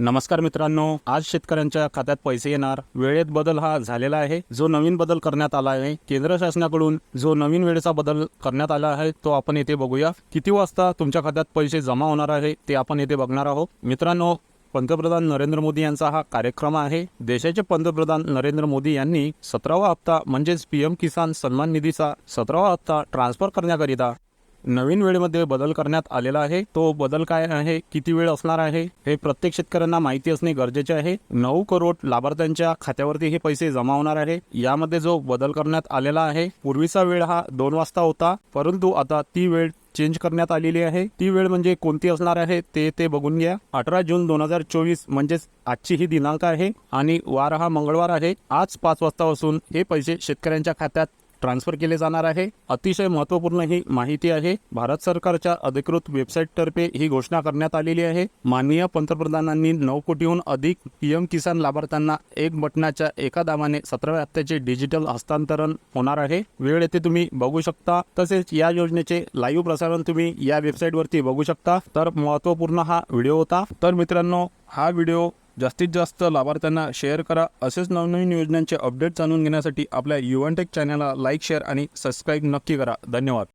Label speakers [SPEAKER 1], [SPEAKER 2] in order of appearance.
[SPEAKER 1] नमस्कार मित्रांनो आज शेतकऱ्यांच्या खात्यात पैसे येणार. वेळेत बदल हा झालेला आहे. जो नवीन बदल करण्यात आला आहे केंद्र शासनाकडून जो नवीन वेळेचा बदल करण्यात आला आहे तो आपण येथे बघूया. किती वाजता तुमच्या खात्यात पैसे जमा होणार आहे ते आपण येथे बघणार आहोत. मित्रांनो पंतप्रधान नरेंद्र मोदी यांचा हा कार्यक्रम आहे. देशाचे पंतप्रधान नरेंद्र मोदी यांनी सतरावा हप्ता म्हणजेच पीएम किसान सन्मान निधीचा सतरावा हप्ता ट्रान्सफर करण्याकरिता नवीन वेळेमध्ये बदल करण्यात आलेला आहे. तो बदल काय आहे? किती वेळ असणार आहे? हे प्रत्येक शेतकऱ्यांना माहिती असणे गरजेचे आहे. नऊ करोड लाभार्थ्यांच्या खात्यावरती हे पैसे जमा होणार आहे. यामध्ये जो बदल करण्यात आलेला आहे पूर्वीचा वेळ हा दोन वाजता होता परंतु आता ती वेळ चेंज करण्यात आलेली आहे. ती वेळ म्हणजे कोणती असणार आहे ते ते बघून घ्या. अठरा जून दोन हजार चोवीस म्हणजेच आजची ही दिनांक आहे आणि वार हा मंगळवार आहे. आज पाच वाजतापासून हे पैसे शेतकऱ्यांच्या खात्यात ट्रान्सफर केले जाणार आहे. अतिशय महत्त्वपूर्ण ही माहिती आहे. भारत सरकारच्या अधिकृत वेबसाईटतर्फे ही घोषणा करण्यात आलेली आहे. माननीय पंतप्रधानांनी नऊ कोटीहून अधिक पीएम किसान लाभार्थ्यांना एक बटनाच्या एका दामाने सतराव्या हप्त्याचे डिजिटल हस्तांतरण होणार आहे. वेळ येथे तुम्ही बघू शकता. तसेच या योजनेचे लाईव्ह प्रसारण तुम्ही या वेबसाईटवरती बघू शकता. तर महत्त्वपूर्ण हा व्हिडिओ होता. तर मित्रांनो हा व्हिडिओ जास्तीत जास्त लाभार्थ्यांना शेअर करा. असेच नवनवीन योजनांचे अपडेट जाणून घेण्यासाठी आपल्या युवनटेक चॅनलला लाईक शेअर आणि सबस्क्राईब नक्की करा. धन्यवाद.